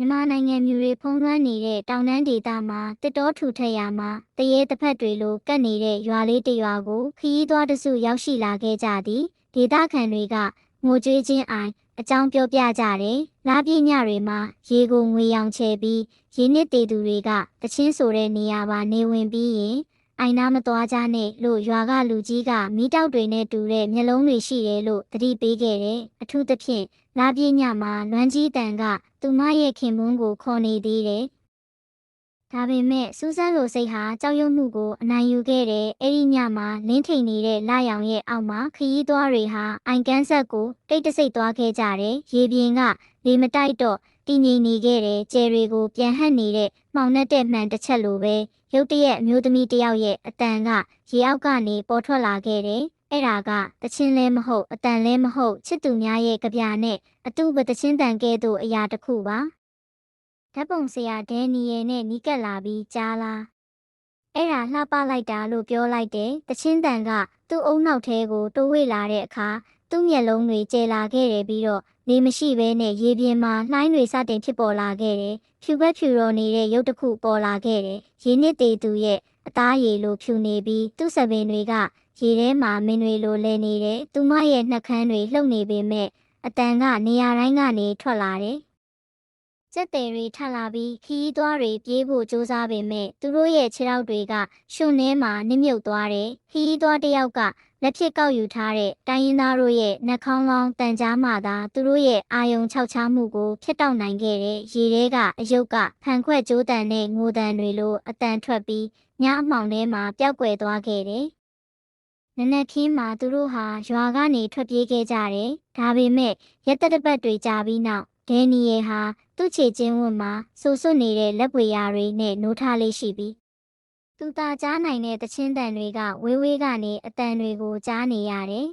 မြန်မာနိုင်ငံမြူတွေဖုံးလွှမ်းနေတဲ့တောင်တန်းဒေသမှာတစ်တောထူထပ်ရာမှာတရေတစ်ဖက်တွေလိုကပ်နေတဲ့ရွာလေးတစ်ရွာကိုခရီးသွားတစုရောက်ရှိလာခဲ့ကြသည်ဒေသခံတွေကငိုကြွေးခြင်းအိုင်အကြောင်းပြောပြကြတယ်။လာပြည့်ညတွေမှာရေကိုငွေရောင်ချဲပြီးရေနစ်တေသူတွေကတချင်းဆိုတဲ့နေရာပါနေဝင်ပြီးရင် အိုင်နာမသွားကြနဲ့လို့ရွာကလူကြီးကမိတောက်တွေနဲ့တူတဲ့မျက်လုံးတွေရှိတယ်လို့သတိပေးခဲ့တယ်။အထူးသဖြင့်လာပြည့်ညမှာလွမ်းကြီးတန်ကသူမရဲ့ခင်မွန်းကိုခေါ်နေသေးတယ်။ဒါပေမဲ့စူးစမ်းလိုစိတ်ဟာကြောက်ရွံ့မှုကိုအနိုင်ယူခဲ့တဲ့အဲ့ဒီညမှာလင်းထိန်နေတဲ့လာရောင်ရဲ့အောက်မှာခရီးသွားတွေဟာအိုင်ကန်ဆက်ကိုတိတ်တဆိတ်သွားခဲ့ကြတယ်။ရေပြင်ကလေမတိုက်တော့ တည်ငြိမ်နေခဲ့တဲ့ကျယ်တွေကိုပြန်ဟပ်နေတဲ့မှောင်နှက်တဲ့မှန်တစ်ချက်လိုပဲရုတ်တရက်အမျိုးသမီးတစ်ယောက်ရဲ့အတန်ကရေအောက်ကနေပေါ်ထွက်လာခဲ့တယ်။အဲ့ဒါကတချင်းလဲမဟုတ်အတန်လဲမဟုတ်ချစ်သူများရဲ့ကြပြနဲ့အတူပတချင်းတန်ကဲ့သို့အရာတစ်ခုပါဓာတ်ပုံဆရာဒဲနီယယ်နဲ့နီးကပ်လာပြီးကြားလားအဲ့ဒါလှပလိုက်တာလို့ပြောလိုက်တယ်တချင်းတန်ကသူ့အုံနောက်ထဲကိုတိုးဝေလာတဲ့အခါ သူ့မျက်လုံးတွေကျဲလာခဲ့တယ်ပြီးတော့နေမရှိဘဲနဲ့ရေပြင်မှာလှိုင်းတွေစတင်ဖြစ်ပေါ်လာခဲ့တယ်ဖြူဘက်ဖြူရောနေတဲ့ရုပ်တစ်ခုပေါ်လာခဲ့တယ်ရေနစ်သေးသူရဲ့အသားရည်လိုဖြူနေပြီးသူ့စပင်တွေကရေထဲမှာမင်းတွေလိုလဲနေတယ်သူမရဲ့နှက်ခမ်းတွေလှုပ်နေပေမဲ့အတန်ကနေရာတိုင်းကနေထွက်လာတယ် ကျက်တယ်တွေထပ်လာပြီးခီးသွားတွေပြေးဖို့ကြိုးစားပေမဲ့သူတို့ရဲ့ခြေထောက်တွေကရှုံထဲမှာနစ်မြုပ်သွားတယ်ခီးသွားတစ်ယောက်ကလက်ဖြစ်ကောက်ယူထားတဲ့တိုင်းရင်းသားတို့ရဲ့နှက်ခေါင်းလောင်းတန်ကြားမှသာသူတို့ရဲ့အာယုံခြောက်ချမှုကိုဖျက်တောက်နိုင်ခဲ့တဲ့ရေထဲကအယုတ်ကဖန်ခွက်ကြိုးတန်နဲ့ငိုတန်တွေလိုအတန်ထွက်ပြီးညအမှောင်ထဲမှာပျောက်ကွယ်သွားခဲ့တယ်နနက်ခင်းမှာသူတို့ဟာရွာကနေထွက်ပြေးခဲ့ကြတယ်။ဒါပေမဲ့ရက်သက်တပတ်တွေကြာပြီးနောက်ဒဲနီယယ်ဟာ သူ့ခြေချင်းဝတ်မှာဆူဆွတ်နေတဲ့လက်ပွေရာတွေနဲ့နိုးထားလေးရှိပြီးသူသာကြားနိုင်တဲ့တချင်းတန်တွေကဝေးဝေးကနေအတန်တွေကိုကြားနေရတယ်